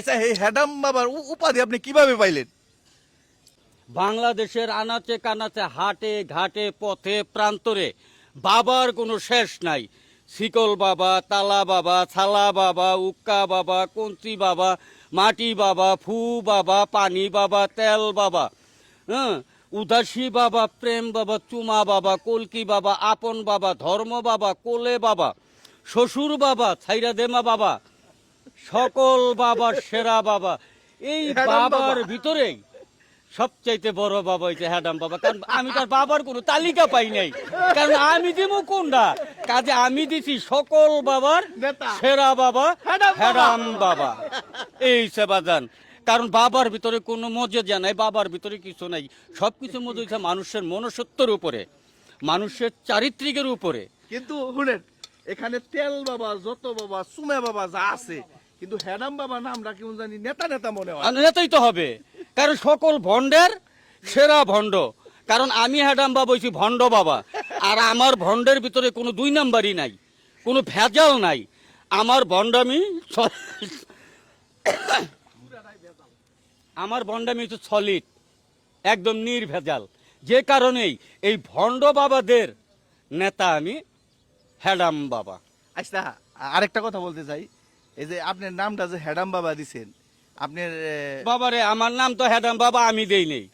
আচ্ছা এই হ্যাডাম বাবার উপাধি আপনি কীভাবে পাইলেন? বাংলাদেশের আনাচে কানাচে, হাটে ঘাটে, পথে, প্রান্তরে বাবার কোনো শেষ নাই। শিকল বাবা, তালা বাবা, ছালা বাবা, উক্কা বাবা, কঞ্চি বাবা, মাটি বাবা, ফু বাবা, পানি বাবা, তেল বাবা হ্যাঁ? উদাসী বাবা, প্রেম বাবা, চুমা বাবা, কলকি বাবা, আপন বাবা, ধর্ম বাবা, কোলে বাবা, শ্বশুর বাবা, ছাইরা দেমা বাবা সকল বাবার সেরা বাবা। এই বাবার ভিতরেই সবচাইতে বড় বাবা হইছে হ্যাডাম বাবা। কারণ আমি তার বাবার কোনো তালিকা পাই নাই। কারণ আমি দিব কোনটা? কাজে আমি দিছি সকল বাবার সেরা বাবা হ্যাডাম বাবা। হ্যাডাম বাবা। এই সেবাদান কারণ বাবার ভিতরে কোনো মর্যাদা নাই বাবার ভিতরে কিছু নাই। সব কিছু মধ্যে হইছে মানুষের মনুষ্যত্বের উপরে মানুষের চারিত্রিকের উপরে। কিন্তু শুনেন এখানে তেল বাবা যত বাবা সুমে বাবা যা আছে কিন্তু হ্যাডাম বাবা নামটা কেমন জানি নেতা নেতা মনে হয়। নেতাই তো হবে। কারণ সকল ভণ্ডের সেরা ভণ্ড। কারণ আমি হ্যাডাম বাবা হইছি ভণ্ড বাবা। আর আমার ভণ্ডের ভিতরে কোনো দুই নাম্বারই নাই। কোনো ভেজাল নাই। আমার ভণ্ডামি আমার ভণ্ডামি হচ্ছে সলিড একদম নির্ভেজাল। যে কারণেই এই ভণ্ড বাবাদের নেতা আমি হ্যাডাম বাবা। আচ্ছা আরেকটা কথা বলতে চাই। এই যে আপনার নামটা যে হ্যাডাম বাবা দিছেন আপনার বাবারে আমার নাম তো হ্যাডাম বাবা আমি দেই নেই।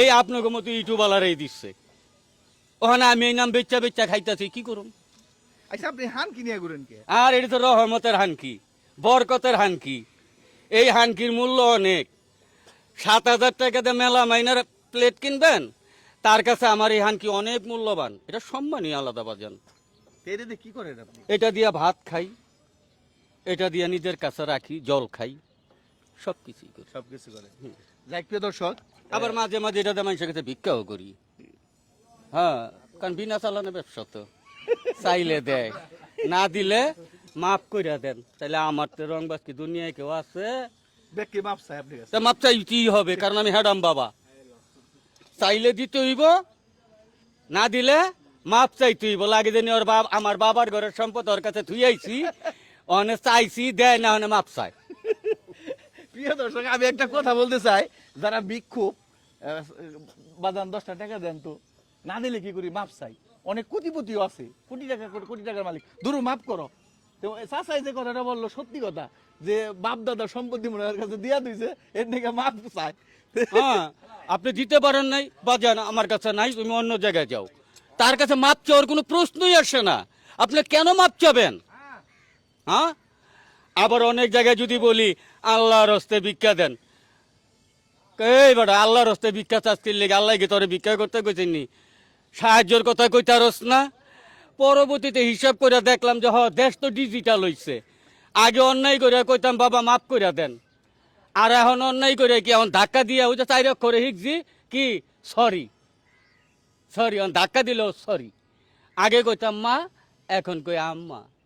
এই আপনাকে মতো ইউটিউবালারাই দিচ্ছে। ওখানে আমি এই নাম বেচ্চা বেচ্চা খাইতেছি কি করুম? আচ্ছা আপনি হান কিনিয়া ঘুরেন কে? আর এটা তো রহমতের হানকি বরকতের হানকি। এই হানকির মূল্য অনেক। সাত হাজার টাকাতে মেলা মাইনার প্লেট কিনবেন তার কাছে আমার এই হানকি অনেক মূল্যবান। এটা সম্মানই আলাদা বাজান। তেরে দিয়ে কি করেন আপনি? এটা দিয়ে ভাত খাই। এটা দিয়ে নিজের কাছে রাখি জল খাই সব কিছুই করি। সবকিছু করেন যাই প্রিয় দর্শক আবার মাঝে মাঝে এটা দিয়ে মানুষের কাছে ভিক্ষাও করি। হ্যাঁ কারণ বিনা চালানো ব্যবসা তো। চাইলে দেয় না দিলে মাফ কইরা দেন। তাহলে আমার তো রং বাস্কি দুনিয়ায় কেউ আছে। মাপ কাছে চাইতেই হবে কারণ আমি হ্যাডাম বাবা। চাইলে দিতে হইব না দিলে মাপ চাইতে হইব। লাগে জানি ওর বাবা আমার বাবার ঘরের সম্পদ ওর কাছে থুই আইছি অনে চাইছি দেয় না অনে মাপ চাই প্রিয় দর্শক আমি একটা কথা বলতে চাই। যারা আহ, বাদান দশটা টাকা দেন তো না দিলে কি করি? মাপ চাই। অনেক কোটিপতিও আছে। কোটি টাকা কোটি টাকার মালিক। ধরো মাপ করো। তো চাচাই যে কথাটা বলল সত্যি কথা যে বাপ দাদা সম্পত্তি মনে হয় কাছে দিয়া দিছে এর থেকে মাপ চাই। হ্যাঁ আপনি দিতে পারেন নাই বাজান আমার কাছে নাই তুমি অন্য জায়গায় যাও। তার কাছে মাপ চাওয়ার কোনো প্রশ্নই আসে না। আপনি কেন মাপ চাবেন? হ্যাঁ? আবার অনেক জায়গায় যদি বলি, আল্লাহর হস্তে ভিক্ষা দেন। এই বেটা, আল্লাহর হস্তে ভিক্ষা চাচ্ছিল লেগে আল্লাহ গে তোরে ভিক্ষা করতে কইছেননি? সাহায্যের কথা কইতারস না। পরবর্তীতে হিসাব করে দেখলাম যে, হ, দেশ তো ডিজিটাল হইছে। আগে অন্যায় করে কইতাম, বাবা মাফ করে দেন। আর এখন অন্যায় করে কি, এখন ধাক্কা দিয়ে ওই যে চাই করে শিখছি কি? সরি। সরি, এখন ধাক্কা দিলেও সরি। আগে কইতাম, মা, এখন কই আম্মা।